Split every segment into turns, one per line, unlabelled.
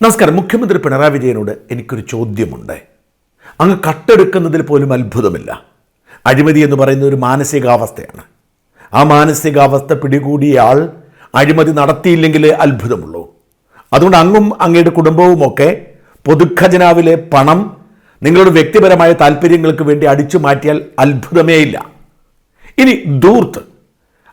നമസ്കാരം. മുഖ്യമന്ത്രി പിണറായി വിജയനോട് എനിക്കൊരു ചോദ്യമുണ്ട്. അങ്ങ് കട്ടെടുക്കുന്നതിൽ പോലും അത്ഭുതമില്ല. അഴിമതി എന്ന് പറയുന്ന ഒരു മാനസികാവസ്ഥയാണ്. ആ മാനസികാവസ്ഥ പിടികൂടിയ അഴിമതി നടത്തിയില്ലെങ്കിൽ അത്ഭുതമുള്ളൂ. അതുകൊണ്ട് അങ്ങും അങ്ങയുടെ കുടുംബവുമൊക്കെ പൊതുഖജനാവിലെ പണം നിങ്ങളുടെ വ്യക്തിപരമായ താല്പര്യങ്ങൾക്ക് വേണ്ടി അടിച്ചു മാറ്റിയാൽ അത്ഭുതമേ ഇല്ല. ഇനി ദൂർത്ത്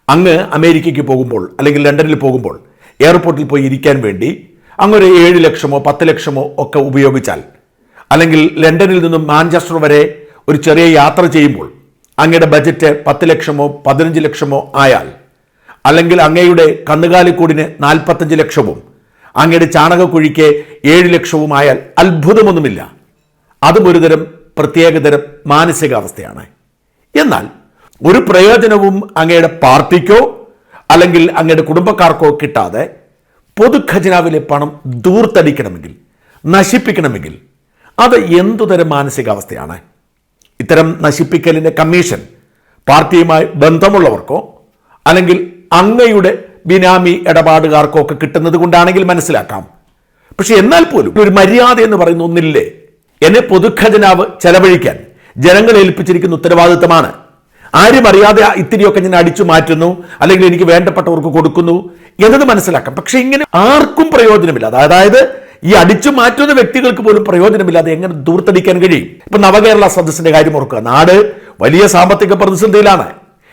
അങ്ങ് അമേരിക്കയ്ക്ക് പോകുമ്പോൾ അല്ലെങ്കിൽ ലണ്ടനിൽ പോകുമ്പോൾ എയർപോർട്ടിൽ പോയി ഇരിക്കാൻ വേണ്ടി അങ്ങൊരു ഏഴ് ലക്ഷമോ പത്ത് ലക്ഷമോ ഒക്കെ ഉപയോഗിച്ചാൽ അല്ലെങ്കിൽ ലണ്ടനിൽ നിന്നും മാഞ്ചസ്റ്റർ വരെ ഒരു ചെറിയ യാത്ര ചെയ്യുമ്പോൾ അങ്ങയുടെ ബജറ്റ് പത്ത് ലക്ഷമോ പതിനഞ്ച് ലക്ഷമോ ആയാൽ അല്ലെങ്കിൽ അങ്ങയുടെ കന്നുകാലിക്കൂടിന് നാൽപ്പത്തഞ്ച് ലക്ഷവും അങ്ങയുടെ ചാണകക്കുഴിക്ക് ഏഴ് ലക്ഷവും ആയാൽ അത്ഭുതമൊന്നുമില്ല. അതും ഒരുതരം പ്രത്യേകതരം മാനസികാവസ്ഥയാണ്. എന്നാൽ ഒരു പ്രയോജനവും അങ്ങയുടെ പാർട്ടിക്കോ അല്ലെങ്കിൽ അങ്ങയുടെ കുടുംബക്കാർക്കോ കിട്ടാതെ പൊതുഖജനാവിലെ പണം ദൂർത്തടിക്കണമെങ്കിൽ നശിപ്പിക്കണമെങ്കിൽ അത് എന്തുതരം മാനസികാവസ്ഥയാണ്? ഇത്തരം നശിപ്പിക്കലിന്റെ കമ്മീഷൻ പാർട്ടിയുമായി ബന്ധമുള്ളവർക്കോ അല്ലെങ്കിൽ അങ്ങയുടെ ബിനാമി ഇടപാടുകാർക്കോ ഒക്കെ കിട്ടുന്നത് കൊണ്ടാണെങ്കിൽ മനസ്സിലാക്കാം. പക്ഷെ എന്നാൽ പോലും ഒരു മര്യാദ എന്ന് പറയുന്ന ഒന്നില്ലേ? എന്നെ പൊതുഖജനാവ് ചെലവഴിക്കാൻ ജനങ്ങളെ ഏൽപ്പിച്ചിരിക്കുന്ന ഉത്തരവാദിത്തമാണ്. ആരും അറിയാതെ ഇത്തിരിയൊക്കെ ഞാൻ അടിച്ചു മാറ്റുന്നു അല്ലെങ്കിൽ എനിക്ക് വേണ്ടപ്പെട്ടവർക്ക് കൊടുക്കുന്നു എന്നത് മനസ്സിലാക്കാം. പക്ഷെ ഇങ്ങനെ ആർക്കും പ്രയോജനമില്ല. അതായത് ഈ അടിച്ചു മാറ്റുന്ന വ്യക്തികൾക്ക് പോലും പ്രയോജനമില്ലാതെ എങ്ങനെ ദൂർത്തടിക്കാൻ കഴിയും? ഇപ്പൊ നവകേരള സദസ്സിന്റെ കാര്യം ഓർക്കുക. നാട് വലിയ സാമ്പത്തിക പ്രതിസന്ധിയിലാണ്.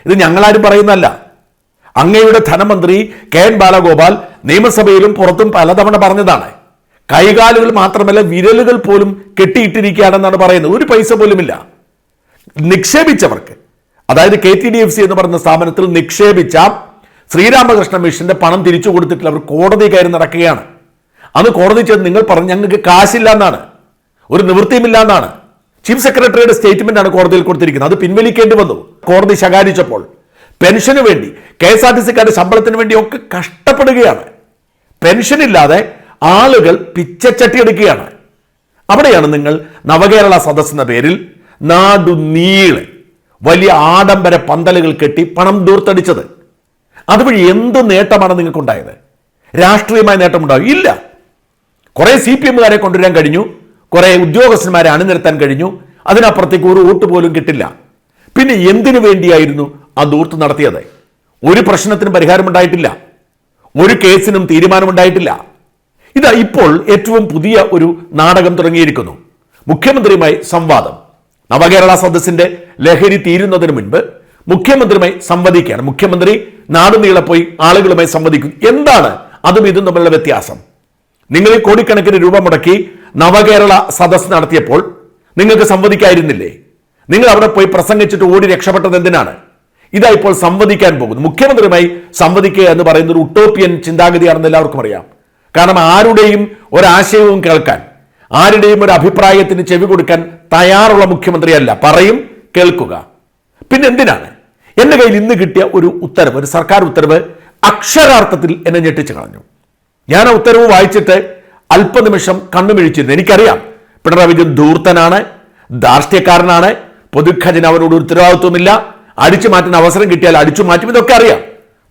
ഇത് ഞങ്ങളാരും പറയുന്നതല്ല. അങ്ങയുടെ ധനമന്ത്രി കെ എൻ ബാലഗോപാൽ നിയമസഭയിലും പുറത്തും പലതവണ പറഞ്ഞതാണ്. കൈകാലുകൾ മാത്രമല്ല വിരലുകൾ പോലും കെട്ടിയിട്ടിരിക്കുകയാണെന്നാണ് പറയുന്നത്. ഒരു പൈസ പോലുമില്ല. നിക്ഷേപിച്ചവർക്ക്. അതായത് K T D F C എന്ന് പറയുന്ന സ്ഥാപനത്തിൽ നിക്ഷേപിച്ച ശ്രീരാമകൃഷ്ണ മിഷന്റെ പണം തിരിച്ചു കൊടുത്തിട്ടില്ല. അവർ കോടതി കയറി നടക്കുകയാണ്. അന്ന് കോടതി ചെന്ന് നിങ്ങൾ പറഞ്ഞു ഞങ്ങൾക്ക് കാശില്ല എന്നാണ്. ഒരു നിവൃത്തിയുമില്ല എന്നാണ്. ചീഫ് സെക്രട്ടറിയുടെ സ്റ്റേറ്റ്മെന്റ് ആണ് കോടതിയിൽ കൊടുത്തിരിക്കുന്നത്. അത് പിൻവലിക്കേണ്ടി വന്നു. കോടതി ശകാരിച്ചപ്പോൾ പെൻഷന് വേണ്ടി കെ എസ് ആർ ടി സിക്കാരുടെ ശമ്പളത്തിന് വേണ്ടി ഒക്കെ കഷ്ടപ്പെടുകയാണ്. പെൻഷൻ ഇല്ലാതെ ആളുകൾ പിച്ചച്ചട്ടി എടുക്കുകയാണ്. അവിടെയാണ് നിങ്ങൾ നവകേരള സദസ് എന്ന പേരിൽ നാടുനീളെ വലിയ ആഡംബര പന്തലുകൾ കെട്ടി പണം ദൂർത്തടിച്ചത്. അതുവഴി എന്ത് നേട്ടമാണ് നിങ്ങൾക്കുണ്ടായത്? രാഷ്ട്രീയമായ നേട്ടമുണ്ടാകും ഇല്ല. കുറേ സി പി എമ്മുകാരെ കൊണ്ടുവരാൻ കഴിഞ്ഞു. കുറെ ഉദ്യോഗസ്ഥന്മാരെ അണിനിരത്താൻ കഴിഞ്ഞു. അതിനപ്പുറത്തേക്ക് ഒരു വോട്ട് പോലും കിട്ടില്ല. പിന്നെ എന്തിനു വേണ്ടിയായിരുന്നു ആ ദൂർത്ത് നടത്തിയത്? ഒരു പ്രശ്നത്തിനും പരിഹാരമുണ്ടായിട്ടില്ല ഒരു കേസിനും തീരുമാനമുണ്ടായിട്ടില്ല. ഇതാ ഇപ്പോൾ ഏറ്റവും പുതിയ ഒരു നാടകം തുടങ്ങിയിരിക്കുന്നു. മുഖ്യമന്ത്രിയുമായി സംവാദം. നവകേരള സദസ്സിന്റെ ലഹരി തീരുന്നതിന് മുൻപ് മുഖ്യമന്ത്രിയുമായി സംവദിക്കുകയാണ്. മുഖ്യമന്ത്രി നാടുനീളെ പോയി ആളുകളുമായി സംവദിക്കും. എന്താണ്? അതും ഇതും തമ്മിലുള്ള വ്യത്യാസം. നിങ്ങൾ കോടിക്കണക്കിന് രൂപ മുടക്കി നവകേരള സദസ് നടത്തിയപ്പോൾ നിങ്ങൾക്ക് സംവദിക്കായിരുന്നില്ലേ? നിങ്ങൾ അവിടെ പോയി പ്രസംഗിച്ചിട്ട് ഓടി രക്ഷപ്പെട്ടത് എന്തിനാണ്? ഇതാ ഇപ്പോൾ സംവദിക്കാൻ പോകുന്നു. മുഖ്യമന്ത്രിയുമായി സംവദിക്കുക എന്ന് പറയുന്ന ഒരു ഉട്ടോപ്പിയൻ ചിന്താഗതിയാണെന്ന് എല്ലാവർക്കും അറിയാം. കാരണം ആരുടെയും ഒരാശയവും കേൾക്കാൻ ആരുടെയും ഒരു അഭിപ്രായത്തിന് ചെവി കൊടുക്കാൻ തയ്യാറുള്ള മുഖ്യമന്ത്രിയല്ല. പറയും കേൾക്കുക. പിന്നെ എന്റെ കയ്യിൽ ഇന്ന് കിട്ടിയ ഒരു ഉത്തരവ് ഒരു സർക്കാർ ഉത്തരവ് അക്ഷരാർത്ഥത്തിൽ എന്നെ ഞെട്ടിച്ചു കളഞ്ഞു. ഞാൻ ആ ഉത്തരവ് വായിച്ചിട്ട് അല്പനിമിഷം കണ്ണുമിഴിച്ചിരുന്നു. എനിക്കറിയാം പിണറായി വിജയൻ ധൂർത്തനാണ് ധാർഷ്ട്യക്കാരനാണ് പൊതുഖജനാവിനോട് ഉത്തരവാദിത്വമില്ല അടിച്ചു മാറ്റാൻ അവസരം കിട്ടിയാൽ അടിച്ചു മാറ്റും ഇതൊക്കെ അറിയാം.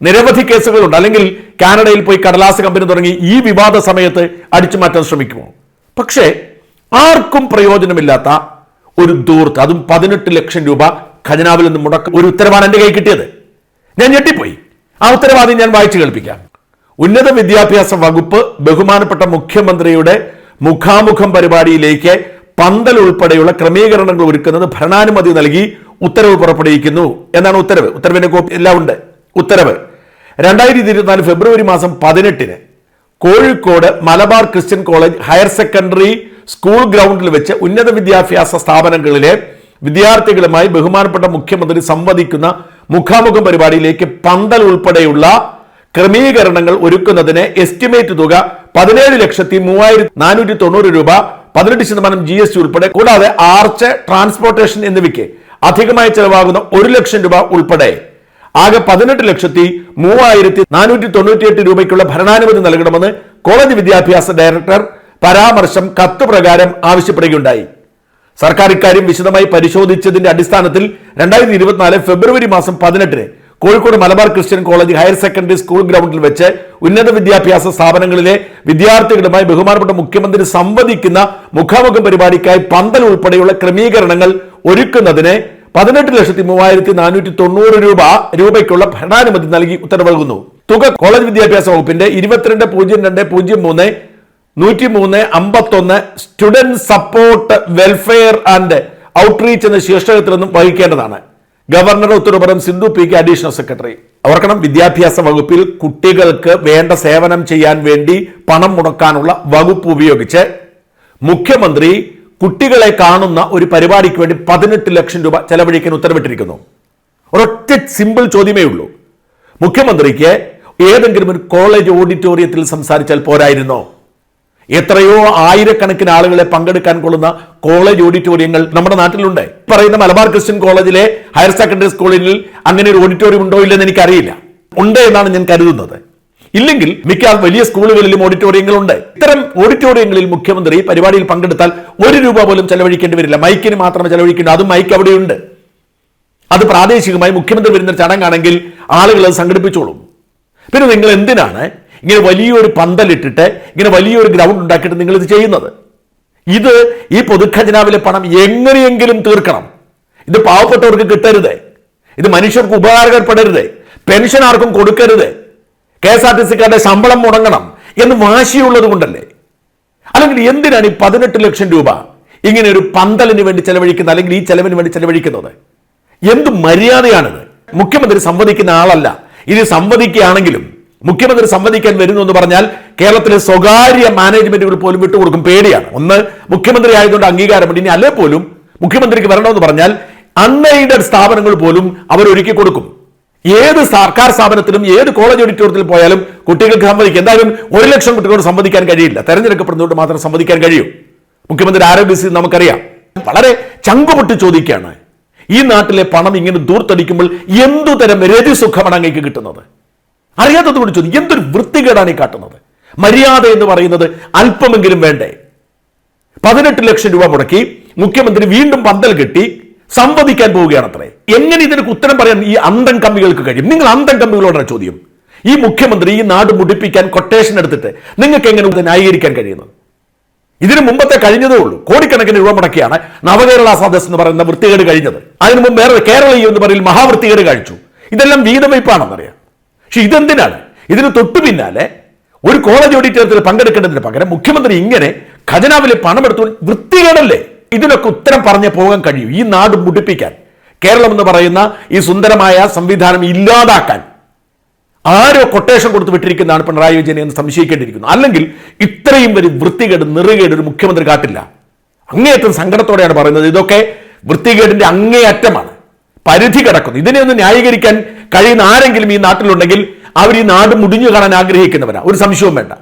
നിരവധി കേസുകളുണ്ട്. അല്ലെങ്കിൽ കാനഡയിൽ പോയി കടലാസ് കമ്പനി തുടങ്ങി ഈ വിവാദ സമയത്ത് അടിച്ചു മാറ്റാൻ ശ്രമിക്കുമോ? പക്ഷേ ആർക്കും പ്രയോജനമില്ലാത്ത ഒരു ദൂർത്ത് അതും പതിനെട്ട് ലക്ഷം രൂപ ഖജനാവിൽ നിന്ന് മുടക്ക ഒരു ഉത്തരവാണ് എന്റെ കൈ കിട്ടിയത്. ഞാൻ ഞെട്ടിപ്പോയി. ആ ഉത്തരവാദി ഞാൻ വായിച്ചു കേൾപ്പിക്കാം. ഉന്നത വിദ്യാഭ്യാസ വകുപ്പ് ബഹുമാനപ്പെട്ട മുഖ്യമന്ത്രിയുടെ മുഖാമുഖം പരിപാടിയിലേക്ക് പന്തൽ ഉൾപ്പെടെയുള്ള ക്രമീകരണങ്ങൾ ഒരുക്കുന്നത് ഭരണാനുമതി നൽകി ഉത്തരവ് പുറപ്പെടുവിക്കുന്നു. എന്നാണ് ഉത്തരവ്. ഉത്തരവിന്റെ കോപ്പി എല്ലാം ഉണ്ട്. ഉത്തരവ്. രണ്ടായിരത്തി ഇരുപത്തിനാല് ഫെബ്രുവരി മാസം പതിനെട്ടിന് Kozhikode Malabar Christian college higher secondary school ഗ്രൗണ്ടിൽ വെച്ച് ഉന്നത വിദ്യാഭ്യാസ സ്ഥാപനങ്ങളിലെ വിദ്യാർത്ഥികളുമായി ബഹുമാനപ്പെട്ട മുഖ്യമന്ത്രി സംവദിക്കുന്ന മുഖാമുഖം പരിപാടിയിലേക്ക് പന്തൽ ഉൾപ്പെടെയുള്ള ക്രമീകരണങ്ങൾ ഒരുക്കുന്നതിന് എസ്റ്റിമേറ്റ് തുക പതിനേഴ് ലക്ഷത്തി മൂവായിരത്തി നാനൂറ്റി തൊണ്ണൂറ് രൂപ പതിനെട്ട് ശതമാനം ജി എസ് ടി ഉൾപ്പെടെ കൂടാതെ ആർച്ച് ട്രാൻസ്പോർട്ടേഷൻ എന്നിവയ്ക്ക് അധികമായി ചെലവാകുന്ന ഒരു ലക്ഷം രൂപ ഉൾപ്പെടെ. ആകെ പതിനെട്ട് ലക്ഷത്തി മൂവായിരത്തി നാനൂറ്റി തൊണ്ണൂറ്റിയെട്ട് രൂപയ്ക്കുള്ള ഭരണാനുമതി നൽകണമെന്ന് കോളേജ് വിദ്യാഭ്യാസ ഡയറക്ടർ പരാമർശം കത്ത് പ്രകാരം ആവശ്യപ്പെടുകയുണ്ടായി. സർക്കാർ ഇക്കാര്യം വിശദമായി പരിശോധിച്ചതിന്റെ അടിസ്ഥാനത്തിൽ രണ്ടായിരത്തി ഇരുപത്തിനാല് ഫെബ്രുവരി മാസം പതിനെട്ടിന് Kozhikode Malabar Christian college higher secondary school ഗ്രൗണ്ടിൽ വെച്ച് ഉന്നത വിദ്യാഭ്യാസ സ്ഥാപനങ്ങളിലെ വിദ്യാർത്ഥികളുമായി ബഹുമാനപ്പെട്ട മുഖ്യമന്ത്രി സംവദിക്കുന്ന മുഖാമുഖം പരിപാടിക്കായി പന്തൽ ഉൾപ്പെടെയുള്ള ക്രമീകരണങ്ങൾ ഒരുക്കുന്നതിന് പതിനെട്ട് ലക്ഷത്തി മൂവായിരത്തി നാനൂറ്റി തൊണ്ണൂറ് രൂപ രൂപയ്ക്കുള്ള ഭരണാനുമതി നൽകി ഉത്തരവ് നൽകുന്നു. തുക കോളേജ് വിദ്യാഭ്യാസ വകുപ്പിന്റെ ഇരുപത്തിരണ്ട് പൂജ്യം രണ്ട് പൂജ്യം മൂന്ന് നൂറ്റി മൂന്ന് അമ്പത്തൊന്ന് student support welfare and outreach എന്ന ശീർഷകത്തിൽ നിന്നും വഹിക്കേണ്ടതാണ്. Governor ഉത്തരവുപരം Sindhu P K additional secretary അവർക്കണം വിദ്യാഭ്യാസ വകുപ്പിൽ കുട്ടികൾക്ക് വേണ്ട സേവനം ചെയ്യാൻ വേണ്ടി പണം മുടക്കാനുള്ള വകുപ്പ് ഉപയോഗിച്ച് മുഖ്യമന്ത്രി കുട്ടികളെ കാണുന്ന ഒരു പരിപാടിക്ക് വേണ്ടി പതിനെട്ട് ലക്ഷം രൂപ ചെലവഴിക്കാൻ ഉത്തരവിട്ടിരിക്കുന്നു. ഒരൊറ്റ സിമ്പിൾ ചോദ്യമേ ഉള്ളൂ. മുഖ്യമന്ത്രിക്ക് ഏതെങ്കിലും ഒരു കോളേജ് ഓഡിറ്റോറിയത്തിൽ സംസാരിച്ചാൽ പോരായിരുന്നോ? എത്രയോ ആയിരക്കണക്കിന് ആളുകളെ പങ്കെടുക്കാൻ കൊള്ളുന്ന കോളേജ് ഓഡിറ്റോറിയങ്ങൾ നമ്മുടെ നാട്ടിലുണ്ട്. പറയുന്ന മലബാർ ക്രിസ്ത്യൻ കോളേജിലെ ഹയർ സെക്കൻഡറി സ്കൂളിൽ അങ്ങനെ ഒരു ഓഡിറ്റോറിയം ഉണ്ടോ ഇല്ലെന്ന് എനിക്കറിയില്ല. ഉണ്ട് എന്നാണ് ഞാൻ കരുതുന്നത്. ഇല്ലെങ്കിൽ മിക്ക വലിയ സ്കൂളുകളിലും ഓഡിറ്റോറിയങ്ങളുണ്ട്. ഇത്തരം ഓഡിറ്റോറിയങ്ങളിൽ മുഖ്യമന്ത്രി പരിപാടിയിൽ പങ്കെടുത്താൽ ഒരു രൂപ പോലും ചെലവഴിക്കേണ്ടി വരില്ല. മൈക്കിന് മാത്രമേ ചെലവഴിക്കേണ്ടൂ. അതും മൈക്ക് അവിടെയുണ്ട്. അത് പ്രാദേശികമായി മുഖ്യമന്ത്രി വരുന്ന ചടങ്ങാണെങ്കിൽ ആളുകൾ അത് സംഘടിപ്പിച്ചോളും. പിന്നെ നിങ്ങൾ എന്തിനാണ് ഇങ്ങനെ വലിയൊരു പന്തലിട്ടിട്ട് ഇങ്ങനെ വലിയൊരു ഗ്രൗണ്ട് ഉണ്ടാക്കിയിട്ട് നിങ്ങളിത് ചെയ്യുന്നത്. ഇത് ഈ പൊതുഖജനാവിലെ പണം എങ്ങനെയെങ്കിലും തീർക്കണം. ഇത് പാവപ്പെട്ടവർക്ക് കിട്ടരുത്. ഇത് മനുഷ്യർക്ക് ഉപകാരപ്പെടരുത് പെൻഷൻ ആർക്കും കൊടുക്കരുത്. കെ എസ് ആർ ടി സിക്കാരുടെ ശമ്പളം മുടങ്ങണം എന്ന് വാശിയുള്ളത് കൊണ്ടല്ലേ? അല്ലെങ്കിൽ എന്തിനാണ് ഈ പതിനെട്ട് ലക്ഷം രൂപ ഇങ്ങനെ ഒരു പന്തലിന് വേണ്ടി ചെലവഴിക്കുന്നത്? അല്ലെങ്കിൽ ഈ ചെലവിന് വേണ്ടി ചെലവഴിക്കുന്നത്? എന്ത് മര്യാദയാണിത്? മുഖ്യമന്ത്രി സംവദിക്കുന്ന ആളല്ല. ഇനി സംവദിക്കുകയാണെങ്കിലും മുഖ്യമന്ത്രി സംവദിക്കാൻ വരുന്നു എന്ന് പറഞ്ഞാൽ കേരളത്തിലെ സ്വകാര്യ മാനേജ്മെന്റുകൾ പോലും വിട്ടുകൊടുക്കും പേടിയാണ്. ഒന്ന് മുഖ്യമന്ത്രി ആയതുകൊണ്ട് അംഗീകാരമുണ്ട് ഇനി അല്ലേ പോലും മുഖ്യമന്ത്രിക്ക് വരണമെന്ന് പറഞ്ഞാൽ അൺഎയ്ഡഡ് സ്ഥാപനങ്ങൾ പോലും അവർ ഒരുക്കി കൊടുക്കും. ഏത് സർക്കാർ സ്ഥാപനത്തിലും ഏത് കോളേജ് ഓഡിറ്റോറിയത്തിൽ പോയാലും കുട്ടികൾക്ക് സംവദിക്കും എന്തായാലും ഒരു ലക്ഷം കുട്ടികളോട് സംവദിക്കാൻ കഴിയില്ല. തെരഞ്ഞെടുക്കപ്പെടുന്നതുകൊണ്ട് മാത്രം സംവദിക്കാൻ കഴിയും. മുഖ്യമന്ത്രി ആരോഗ്യ സ്ഥിതി നമുക്കറിയാം. വളരെ ചങ്കുപൊട്ടി ചോദിക്കുകയാണ്. ഈ നാട്ടിലെ പണം ഇങ്ങനെ ദൂർത്തടിക്കുമ്പോൾ എന്തുതരം രതിസുഖമാണ് അങ്ങേക്ക് കിട്ടുന്നത്? അറിയാത്തതുകൊണ്ട് ചോദിക്കും എന്തൊരു വൃത്തികേടാണ് ഈ കാട്ടുന്നത്? മര്യാദ എന്ന് പറയുന്നത് അല്പമെങ്കിലും വേണ്ടേ? പതിനെട്ട് ലക്ഷം രൂപ മുടക്കി മുഖ്യമന്ത്രി വീണ്ടും പന്തൽ കെട്ടി സംവദിക്കാൻ പോവുകയാണ് അത്രേ എങ്ങനെ ഇതിനൊക്കെ ഉത്തരം പറയാൻ ഈ അന്തം കമ്പികൾക്ക് കഴിയും? നിങ്ങൾ അന്തം കമ്മികളോടാണ് ചോദ്യം. ഈ മുഖ്യമന്ത്രി ഈ നാട് മുടിപ്പിക്കാൻ കൊട്ടേഷൻ എടുത്തിട്ട് നിങ്ങൾക്ക് എങ്ങനെ ന്യായീകരിക്കാൻ കഴിയുന്നത്? ഇതിനു മുമ്പത്തെ കഴിഞ്ഞതേ ഉള്ളൂ. കോടിക്കണക്കിന് രൂപ മുടക്കിയാണ് നവകേരള സദസ് എന്ന് പറയുന്ന വൃത്തികേട് കഴിഞ്ഞത്. അതിനു മുമ്പ് വേറെ കേരളീയ എന്ന് പറയുന്ന മഹാവൃത്തികേട് കഴിച്ചു. ഇതെല്ലാം വീതവയ്പ്പാണെന്നറിയാം. പക്ഷെ ഇതെന്തിനാണ്? ഇതിന് തൊട്ടു പിന്നാലെ ഒരു കോളേജ് ഓഡിറ്റോറിയത്തിൽ പങ്കെടുക്കേണ്ടതിന് പകരം മുഖ്യമന്ത്രി ഇങ്ങനെ ഖജനാവിലെ പണമെടുത്തു. വൃത്തികേടല്ലേ? ഇതിനൊക്കെ ഉത്തരം പറഞ്ഞു പോകാൻ കഴിയും. ഈ നാട് മുടിപ്പിക്കാൻ. കേരളം എന്ന് പറയുന്ന ഈ സുന്ദരമായ സംവിധാനം ഇല്ലാതാക്കാൻ. ആരോ കൊട്ടേഷൻ കൊടുത്ത് വിട്ടിരിക്കുന്നതാണ് പിണറായി വിജയൻ എന്ന് സംശയിക്കേണ്ടിയിരിക്കുന്നു. അല്ലെങ്കിൽ ഇത്രയും ഒരു വൃത്തികേട് നിറുകേട് ഒരു മുഖ്യമന്ത്രി കാട്ടില്ല അങ്ങേയറ്റം സങ്കടത്തോടെയാണ് പറയുന്നത്. ഇതൊക്കെ വൃത്തികേടിന്റെ അങ്ങേയറ്റമാണ്. പരിധി കിടക്കുന്നു. ഇതിനെ ഒന്ന് ന്യായീകരിക്കാൻ കഴിയുന്ന ആരെങ്കിലും ഈ നാട്ടിലുണ്ടെങ്കിൽ അവർ ഈ നാട് മുടിഞ്ഞു കാണാൻ ആഗ്രഹിക്കുന്നവരാണ് ഒരു സംശയവും വേണ്ട.